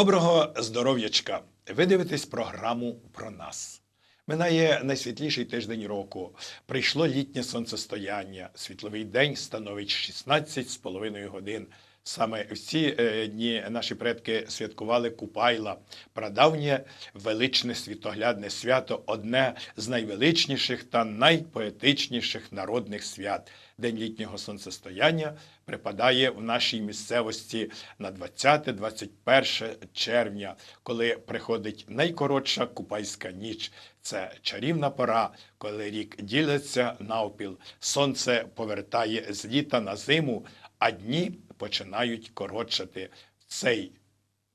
Доброго здоров'ячка! Ви дивитесь програму про нас. Минає найсвітліший тиждень року. Прийшло літнє сонцестояння. Світловий день становить 16 з половиною годин. Саме в ці е, дні наші предки святкували Купайла, прадавнє величне світоглядне свято, одне з найвеличніших та найпоетичніших народних свят. День літнього сонцестояння припадає в нашій місцевості на 20-21 червня, коли приходить найкоротша купайська ніч. Це чарівна пора, коли рік ділиться навпіл, сонце повертає з літа на зиму, а дні починають коротшати. В цей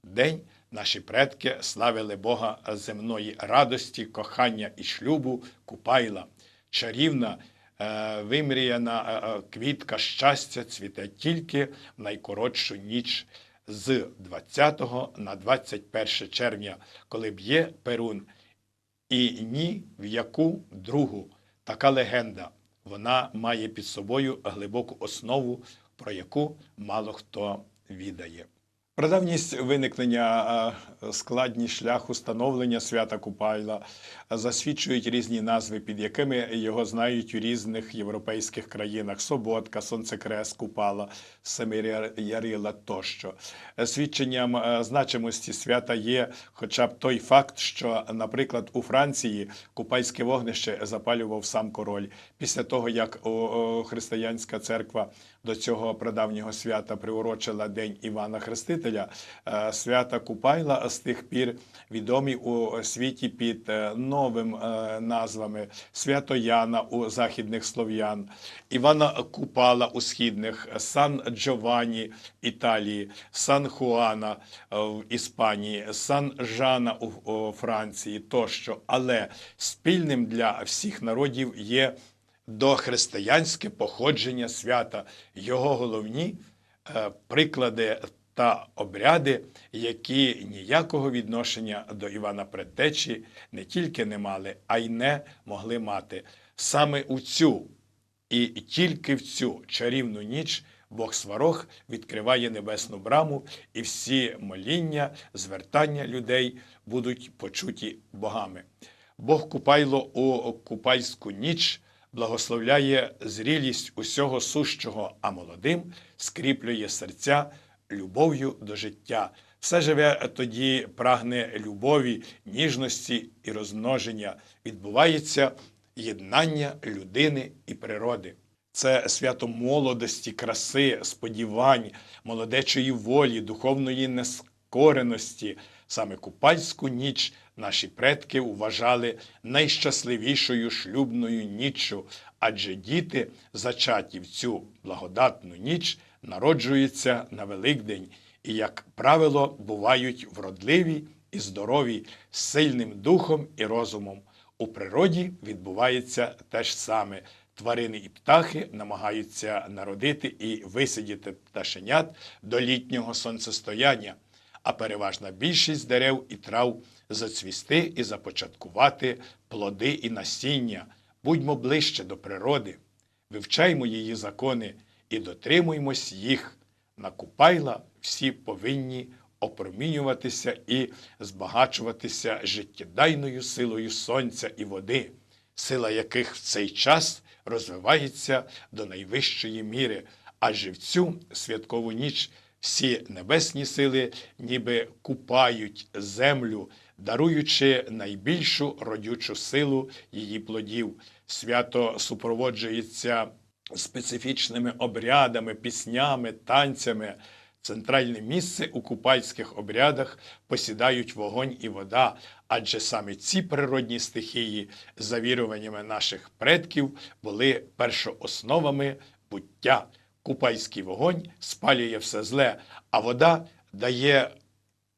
день наші предки славили Бога земної радості, кохання і шлюбу, купайла. Чарівна, е, вимріяна е, е, квітка щастя цвіте тільки в найкоротшу ніч з 20 на 21 червня, коли б'є перун. І ні в яку другу така легенда. Вона має під собою глибоку основу, про яку мало хто відає. Прадавність виникнення, е, складність шляху становлення свята Купайла засвідчують різні назви, під якими його знають у різних європейських країнах: Соботка, Сонцекрест, Купала, Семирярила тощо. Свідченням е, значимості свята є хоча б той факт, що, наприклад, у Франції купальське вогнище запалював сам король. Після того, як християнська церква до цього прадавнього свята приурочила День Івана Хрестителя, е, свята Купайла з тих пір відомі у світі під е, новим е, назвами Свято Яна у західних слов'ян, Івана Купала у східних, Сан Джованні Італії, Сан Хуана е, в Іспанії, Сан Жана у у Франції тощо. Але спільним для всіх народів є дохристиянське походження свята, його головні е, приклади та обряди, які ніякого відношення до Івана Предтечі не тільки не мали, а й не могли мати. Саме у цю і тільки в цю чарівну ніч Бог Сварог відкриває небесну браму, і всі моління, звертання людей будуть почуті богами. Бог Купайло у Купальську ніч благословляє зрілість усього сущого, а молодим скріплює серця любов'ю до життя. Все живе тоді прагне любові, ніжності і розмноження. Відбувається єднання людини і природи. Це свято молодості, краси, сподівань, молодечої волі, духовної нескореності. Саме купальську ніч наші предки вважали найщасливішою шлюбною ніччю, адже діти, зачаті в цю благодатну ніч, народжуються на Великдень і, як правило, бувають вродливі і здорові, з сильним духом і розумом. У природі відбувається те ж саме. Тварини і птахи намагаються народити і висидіти пташенят до літнього сонцестояння, а переважна більшість дерев і трав зацвісти і започаткувати плоди і насіння. Будьмо ближче до природи, вивчаймо її закони і дотримуймось їх. На Купайла всі повинні опромінюватися і збагачуватися життєдайною силою сонця і води, сила яких в цей час розвивається до найвищої міри, адже в цю святкову ніч всі небесні сили ніби купають землю, даруючи найбільшу родючу силу її плодів. Свято супроводжується специфічними обрядами, піснями, танцями. Центральне місце у купальських обрядах посідають вогонь і вода, адже саме ці природні стихії, за віруваннями наших предків, були першоосновами буття. Купальський вогонь спалює все зле, а вода дає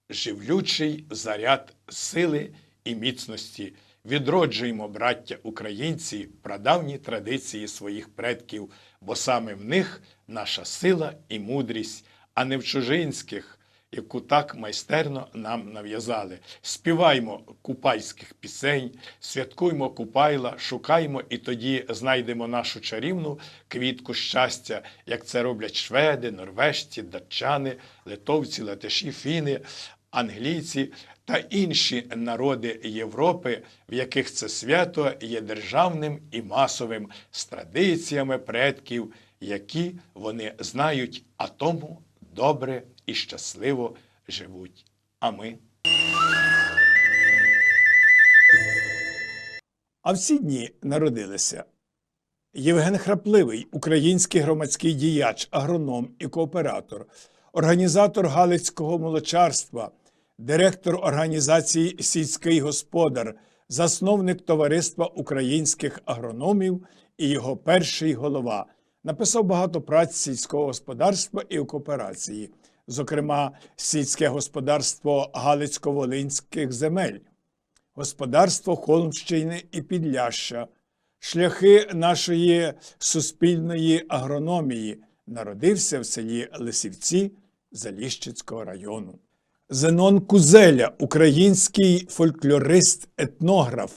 живлючий заряд сили і міцності. Відроджуємо, браття українці, прадавні традиції своїх предків, бо саме в них наша сила і мудрість, а не в чужинських, яку так майстерно нам нав'язали. Співаймо купайських пісень, святкуймо купайла, шукаймо і тоді знайдемо нашу чарівну квітку щастя, як це роблять шведи, норвежці, датчани, литовці, латиші, фіни. англійці та інші народи Європи, в яких це свято є державним і масовим з традиціями предків, які вони знають, а тому добре і щасливо живуть. А ми. А в ці дні народилися Євген Храпливий, український громадський діяч, агроном і кооператор, організатор Галицького молочарства, директор організації Сільський господар, засновник Товариства українських агрономів і його перший голова. Написав багато праць сільського господарства і кооперації, зокрема, сільське господарство Галицько-Волинських земель, господарство Холмщини і Підляща, шляхи нашої суспільної агрономії народився в селі Лисівці Заліщицького району. Зенон Кузеля, український фольклорист, етнограф,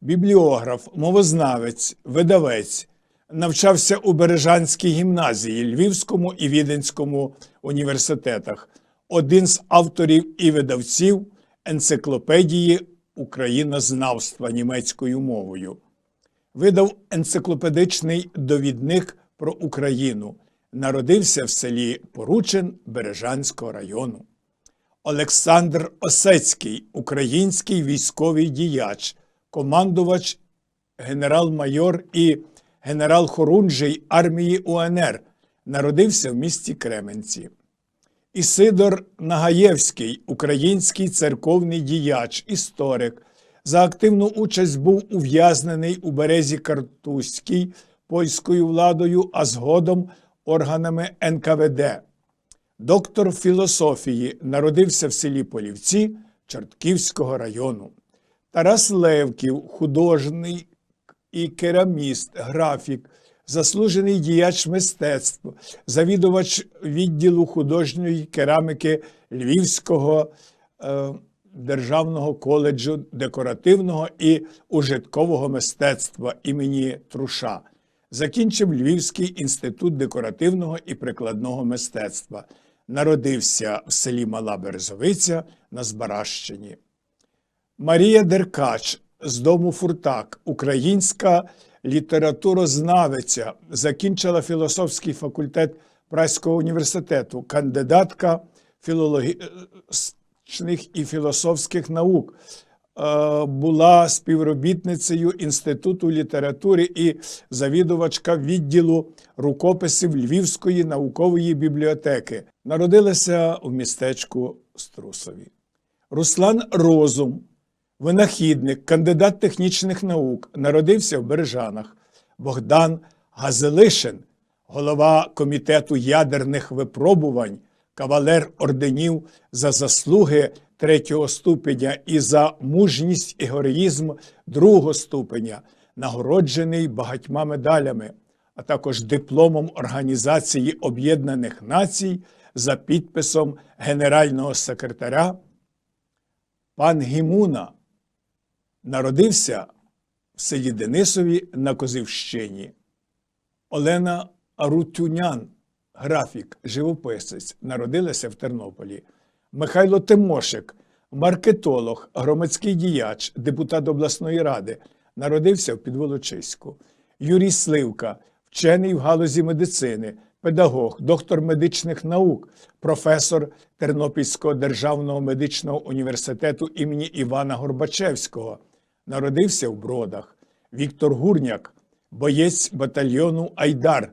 бібліограф, мовознавець, видавець, навчався у Бережанській гімназії, Львівському і Віденському університетах, один з авторів і видавців енциклопедії Українознавства німецькою мовою видав енциклопедичний довідник про Україну. Народився в селі Поручин Бережанського району. Олександр Осецький, український військовий діяч, командувач, генерал-майор і генерал-хорунжий армії УНР, народився в місті Кременці. Ісидор Нагаєвський, український церковний діяч, історик, за активну участь був ув'язнений у березі Картузькій польською владою, а згодом органами НКВД. Доктор філософії народився в селі Полівці Чортківського району. Тарас Левків, художник і кераміст, графік, заслужений діяч мистецтв, завідувач відділу художньої кераміки Львівського. Е, Державного коледжу декоративного і ужиткового мистецтва імені Труша. Закінчив Львівський інститут декоративного і прикладного мистецтва. Народився в селі Мала Березовиця на Збаращині. Марія Деркач з дому Фуртак, українська літературознавиця, закінчила філософський факультет Праського університету, кандидатка філологічних і філософських наук. Е, Була співробітницею Інституту літератури і завідувачка відділу рукописів Львівської наукової бібліотеки. Народилася у містечку Струсові. Руслан Розум, винахідник, кандидат технічних наук, народився в Бережанах. Богдан Газелишин, голова комітету ядерних випробувань, кавалер орденів за заслуги третього ступеня і за мужність і героїзм другого ступеня, нагороджений багатьма медалями, а також дипломом Організації Об'єднаних Націй за підписом генерального секретаря. Пан Гімуна народився в селі Денисові на Козівщині. Олена Арутюнян, графік, живописець, народилася в Тернополі. Михайло Тимошик, маркетолог, громадський діяч, депутат обласної ради, народився в Підволочиську. Юрій Сливка, вчений в галузі медицини, педагог, доктор медичних наук, професор Тернопільського державного медичного університету імені Івана Горбачевського. Народився в Бродах. Віктор Гурняк, боєць батальйону Айдар,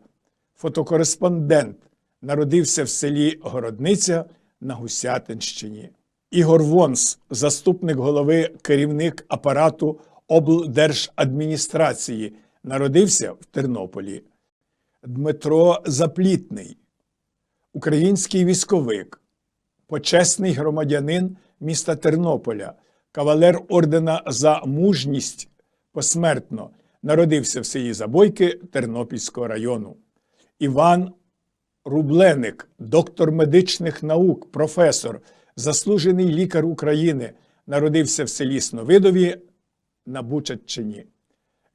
фотокореспондент, народився в селі Городниця на Гусятинщині. Ігор Вонс, заступник голови, керівник апарату облдержадміністрації, народився в Тернополі. Дмитро Заплітний, український військовик, почесний громадянин міста Тернополя, кавалер ордена за мужність посмертно, народився в селі Забойки Тернопільського району. Іван Рубленик, доктор медичних наук, професор, заслужений лікар України, народився в селі Сновидові на Бучаччині.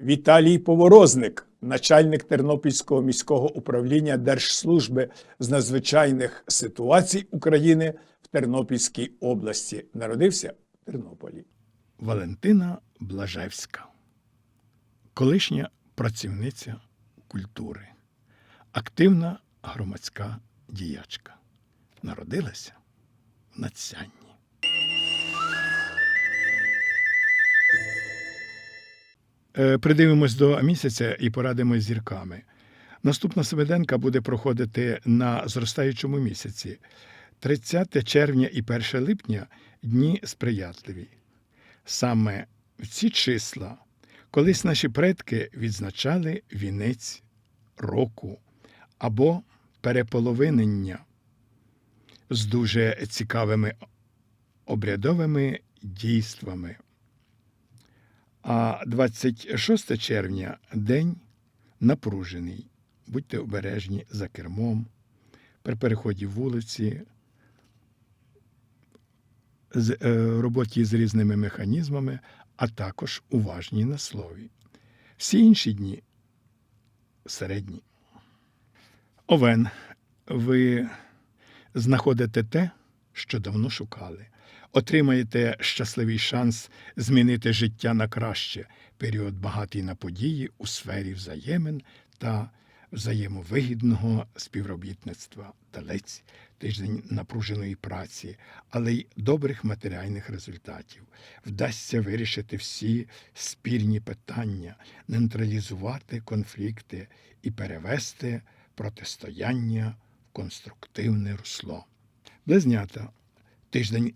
Віталій Поворозник, начальник Тернопільського міського управління Держслужби з надзвичайних ситуацій України в Тернопільській області. Народився в Тернополі. Валентина Блажевська, колишня працівниця культури, активна громадська діячка. Народилася в Надсянні. Е, Придивимось до місяця і порадимось зірками. Наступна свиденка буде проходити на зростаючому місяці. 30 червня і 1 липня дні сприятливі. Саме в ці числа колись наші предки відзначали вінець року або переполовинення з дуже цікавими обрядовими дійствами. А 26 червня день напружений. Будьте обережні за кермом, при переході вулиці, з е, роботі з різними механізмами, а також уважні на слові. Всі інші дні середні. Овен, ви знаходите те, що давно шукали. Отримаєте щасливий шанс змінити життя на краще, період багатий на події у сфері взаємин та взаємовигідного співробітництва. Талець тиждень напруженої праці, але й добрих матеріальних результатів. Вдасться вирішити всі спірні питання, нейтралізувати конфлікти і перевести протистояння в конструктивне русло. Близнята тиждень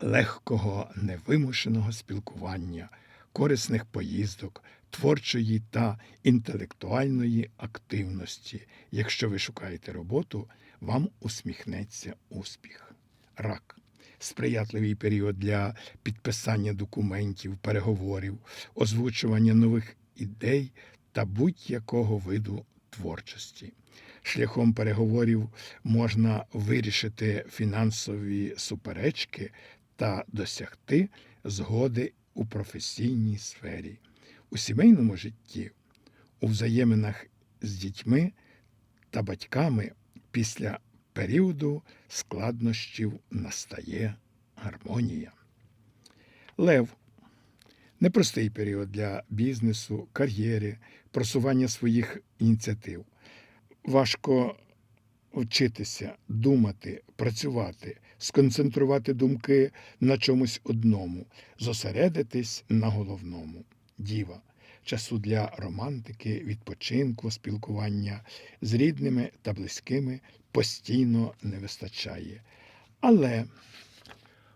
легкого невимушеного спілкування, корисних поїздок, творчої та інтелектуальної активності. Якщо ви шукаєте роботу, вам усміхнеться успіх. Рак. Сприятливий період для підписання документів, переговорів, озвучування нових ідей та будь-якого виду творчості. Шляхом переговорів можна вирішити фінансові суперечки та досягти згоди у професійній сфері, у сімейному житті, у взаєминах з дітьми та батьками після періоду складнощів настає гармонія. Лев непростий період для бізнесу, кар'єри, просування своїх ініціатив. Важко вчитися, думати, працювати, сконцентрувати думки на чомусь одному, зосередитись на головному. Діва часу для романтики, відпочинку, спілкування з рідними та близькими постійно не вистачає. Але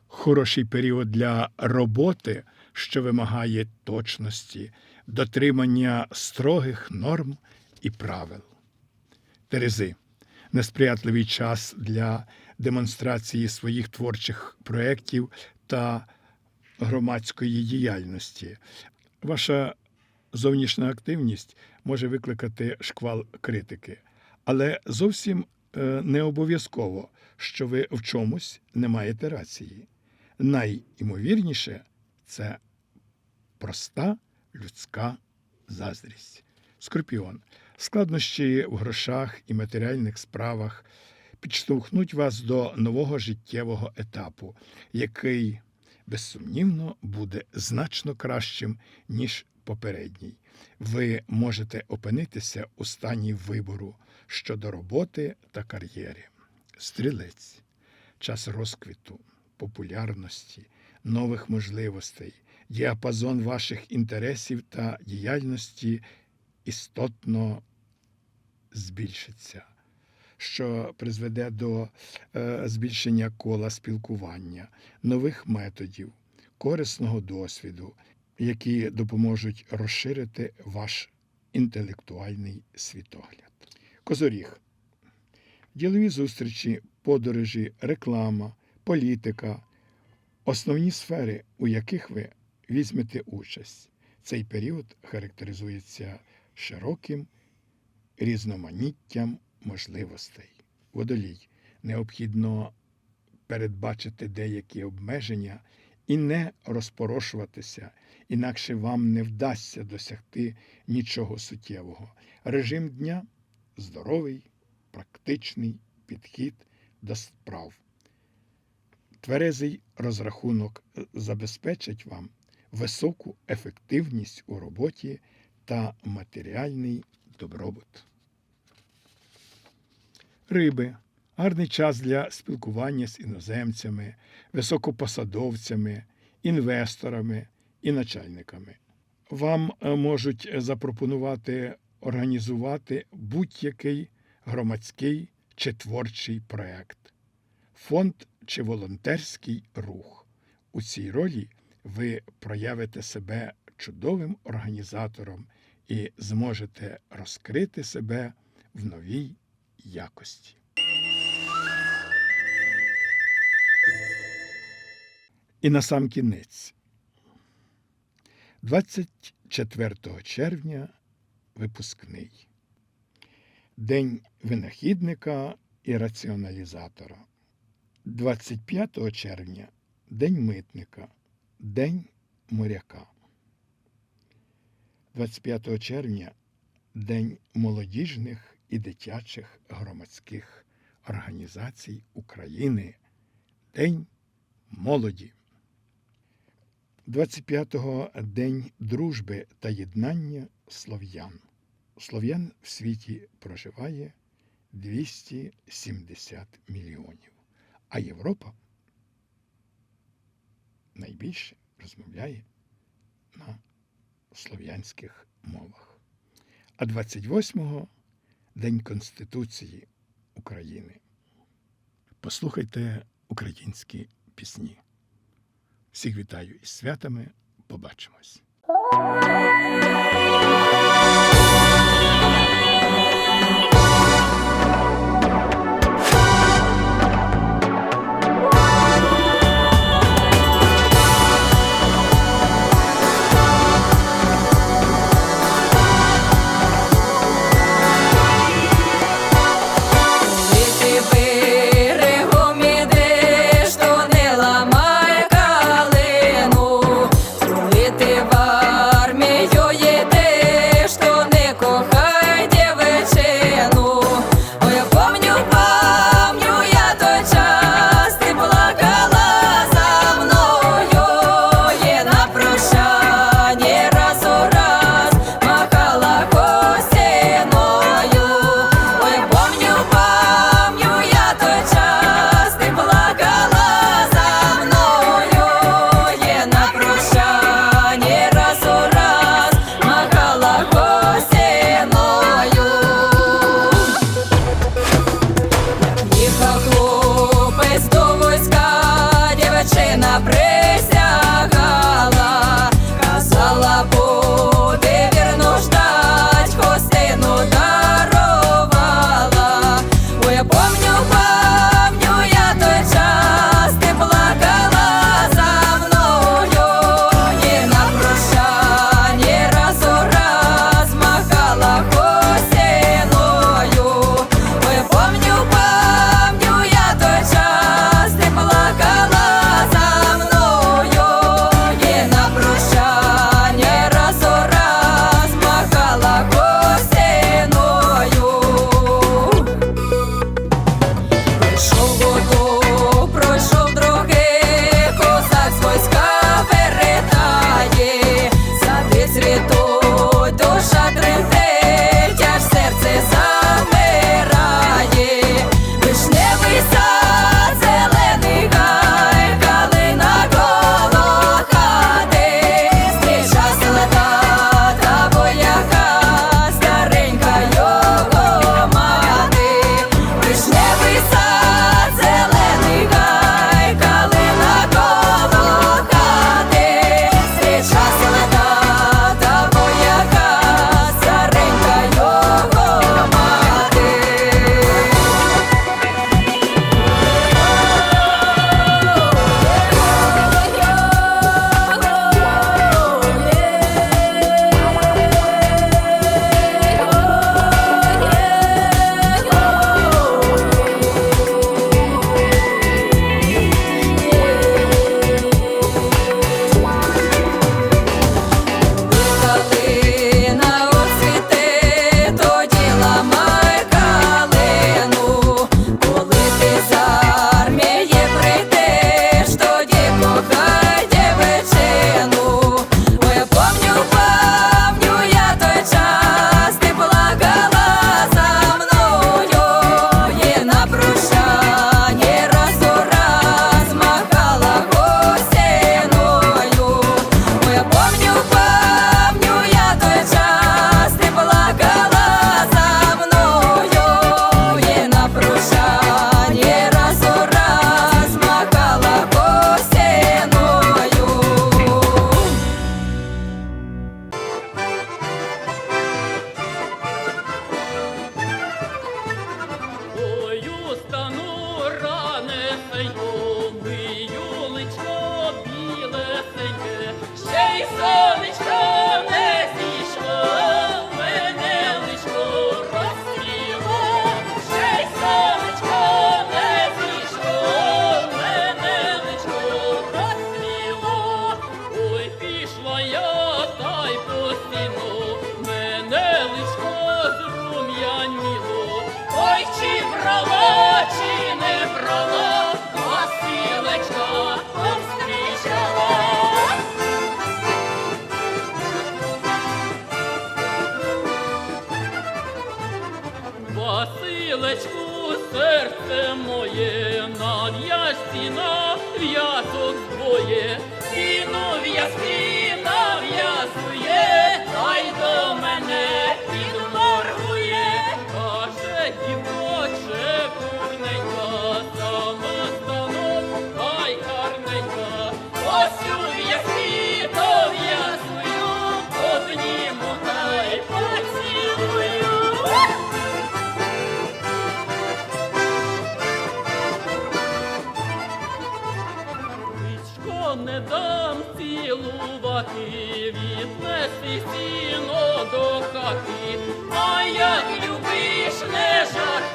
хороший період для роботи, що вимагає точності, дотримання строгих норм і правил. Терези несприятливий час для демонстрації своїх творчих проєктів та громадської діяльності. Ваша зовнішня активність може викликати шквал критики, але зовсім е, не обов'язково, що ви в чомусь не маєте рації. Найімовірніше це проста людська заздрість. Скорпіон. Складнощі в грошах і матеріальних справах підштовхнуть вас до нового життєвого етапу, який, безсумнівно, буде значно кращим, ніж попередній. Ви можете опинитися у стані вибору щодо роботи та кар'єри. Стрілець час розквіту, популярності, нових можливостей, діапазон ваших інтересів та діяльності істотно збільшиться, що призведе до е, збільшення кола спілкування, нових методів, корисного досвіду, які допоможуть розширити ваш інтелектуальний світогляд. Козоріг. Ділові зустрічі, подорожі, реклама, політика, основні сфери, у яких ви візьмете участь. Цей період характеризується широким різноманіттям можливостей. Водолій необхідно передбачити деякі обмеження і не розпорошуватися, інакше вам не вдасться досягти нічого суттєвого. Режим дня здоровий, практичний підхід до справ. тверезий розрахунок забезпечить вам високу ефективність у роботі та матеріальний добробут. Риби гарний час для спілкування з іноземцями, високопосадовцями, інвесторами і начальниками. Вам е, можуть запропонувати організувати будь-який громадський чи творчий проект, фонд чи волонтерський рух. У цій ролі ви проявите себе чудовим організатором і зможете розкрити себе в новій якості. І на сам кінець. 24 червня випускний. День винахідника і раціоналізатора. 25 червня День митника, День моряка. 25 червня День молодіжних і дитячих громадських організацій України. День молоді. 25-го День дружби та єднання слов'ян. Слов'ян в світі проживає 270 мільйонів, а Європа найбільше розмовляє на слов'янських мовах. А 28-го День Конституції України. Послухайте українські пісні. Всіх вітаю із святами. Побачимось.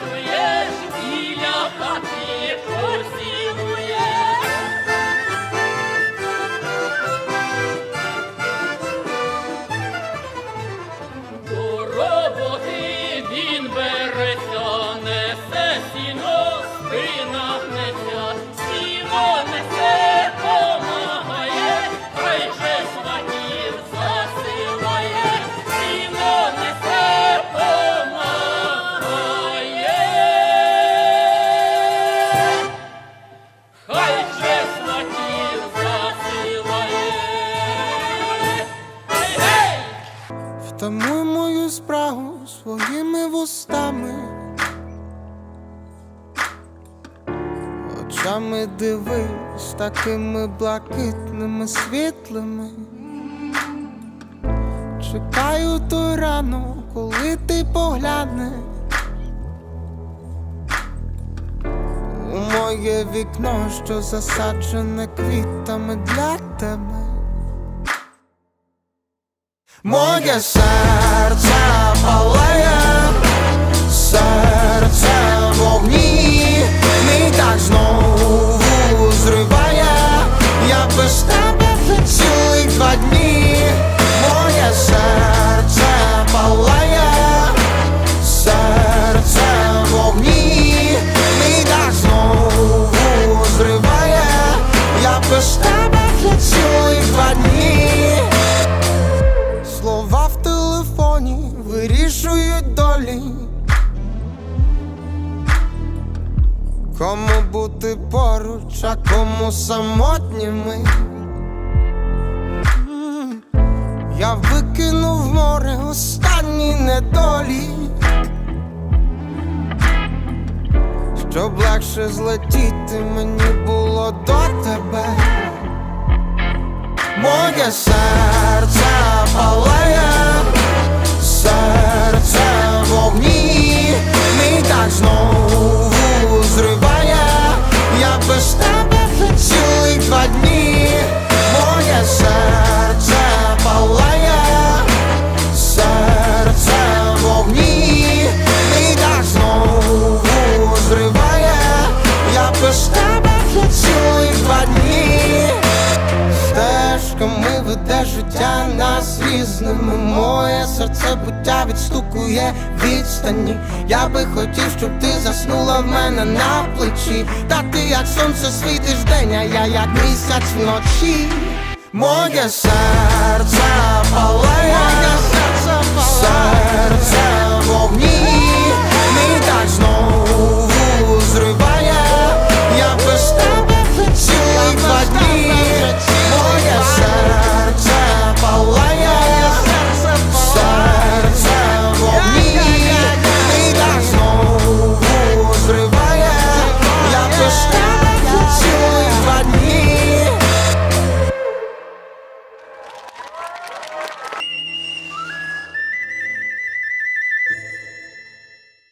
Не жартуєш, такими блакитними світлими. Чекаю той рано, коли ти поглянеш у моє вікно, що засаджене квітами для тебе. Моє серце палає, серце в вогні, мій так знову зриває, я без тебе вже цілих два дні, моє серце палає, серце вогні, мій так знову зриває, я без тебе вже цілих два дні. Слова в телефоні вирішують долі. Кому бути поруч, а кому самотніми. М, Я викинув в море останні недолі. Щоб легше злетіти мені було до тебе. Моє серце палає, серце в вогні, мій так знову зриває, я без тебе серце палає, серце вогні, мій так знову зриває, я без тебе вже два дні. Стежками веде життя нас різними. Моє серце буття відстукує відстані. Я би хотів, щоб ти заснула в мене на плечі. Та ти як сонце світиш день, а я як місяць вночі. Моє серце палає, серце